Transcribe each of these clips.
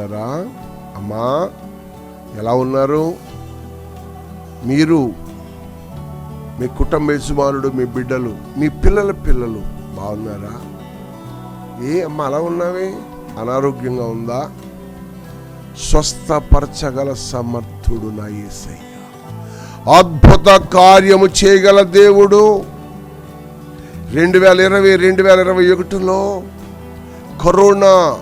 అమ్మా ఎలా ఉన్నారు? మీరు మీ కుటుంబ యజమానుడు మీ బిడ్డలు మీ పిల్లల పిల్లలు బాగున్నారా? ఏ అమ్మ అలా ఉన్నావే? అనారోగ్యంగా ఉందా? స్వస్థపరచగల సమర్థుడు నా ఏసయ్య. అద్భుత కార్యము చేయగల దేవుడు. రెండు వేల ఇరవై రెండు వేల ఇరవై ఒకటిలో కరోనా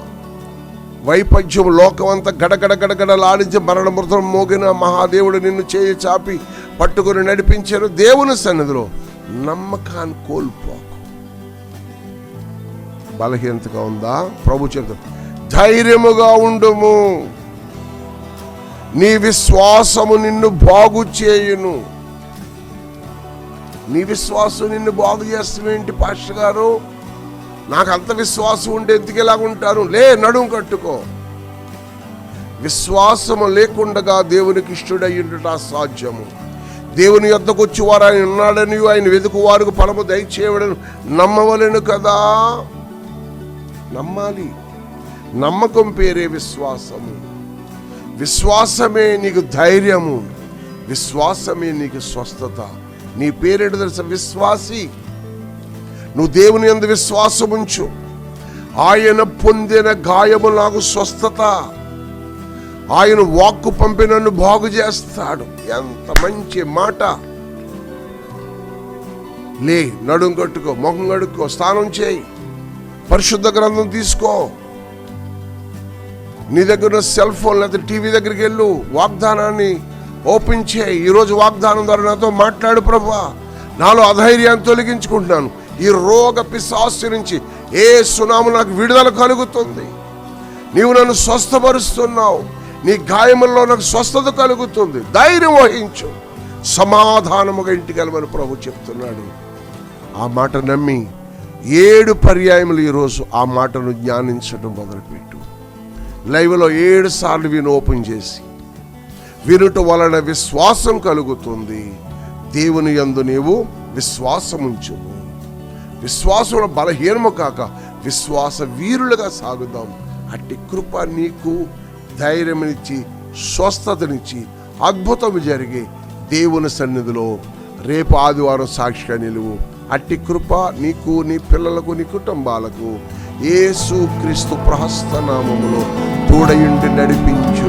వైపజ్యం లోకమంతా గడగడ గడగడలాడించి మరణ మృతం మోగిన మహాదేవుడు నిన్ను చేయి చాపి పట్టుకుని నడిపించారు దేవుని సన్నిధిలో. నమ్మకాన్ని కోల్పోకు. బలహీనతగా ఉందా? ప్రభు చెప్తాడు. ధైర్యముగా ఉండుము. నీ విశ్వాసము నిన్ను బాగు చేయును. నీ విశ్వాసం నిన్ను బాగు చేస్తామేంటి పాస్టర్ గారు? నాకు అంత విశ్వాసం ఉంటే ఎందుకు ఉంటారు? లే నడుం కట్టుకో. విశ్వాసము లేకుండగా దేవునికి ఇష్టడయ్యుండుట సాధ్యము దేవుని యొద్దకు వచ్చి వారు ఆయన ఉన్నాడని ఆయన వెతుకు వారికి ఫలము దయచేయడని నమ్మవలెను కదా. నమ్మాలి. నమ్మకం పేరే విశ్వాసము. విశ్వాసమే నీకు ధైర్యము. విశ్వాసమే నీకు స్వస్థత. నీ పేరేడు తెలుసా? విశ్వాసి. నువ్వు దేవుని ఎందు విశ్వాసం ఉంచు. ఆయన పొందిన గాయము నాకు స్వస్థత. ఆయన వాక్కు పంపి నన్ను బాగు చేస్తాడు. ఎంత మంచి మాట. లే నడుం కట్టుకో మొహం కడుక్కో స్నానం చేయి. పరిశుద్ధ గ్రంథం తీసుకో. నీ దగ్గర సెల్ ఫోన్ లేదా టీవీ దగ్గరికి వెళ్ళు. వాగ్దానాన్ని ఓపెన్ చేయి. ఈరోజు వాగ్దానం ద్వారా నాతో మాట్లాడు ప్రభా. నాలో అధైర్యాన్ని తొలగించుకుంటున్నాను. ఈ రోగ పిశాస్తి నుంచి ఏ సునాము నాకు విడుదల కలుగుతుంది. నీవు నన్ను స్వస్థపరుస్తున్నావు. నీ గాయముల్లో నాకు స్వస్థత కలుగుతుంది. ధైర్యం వహించు. సమాధానముగా ఇంటికి వెళ్ళమని ప్రభు చెప్తున్నాడు. ఆ మాట నమ్మి ఏడు పర్యాయములు ఈరోజు ఆ మాటను జ్ఞానించడం మొదలుపెట్టు. లైవ్లో ఏడు సార్లు విను ఓపెన్ చేసి వినుట వలన విశ్వాసం కలుగుతుంది. దేవుని యందు నీవు విశ్వాసముంచుము. విశ్వాసంలో బలహీనము కాక విశ్వాస వీరులుగా సాగుదాం. అట్టి కృప నీకు ధైర్యమునిచ్చి స్వస్థతనిచ్చి అద్భుతం జరిగి దేవుని సన్నిధిలో రేపు ఆదివారం సాక్షిగా నిలువు. అట్టి కృప నీకు నీ పిల్లలకు నీ కుటుంబాలకు ఏసు క్రీస్తు ప్రహస్త నామములో తోడయుండి నడిపించు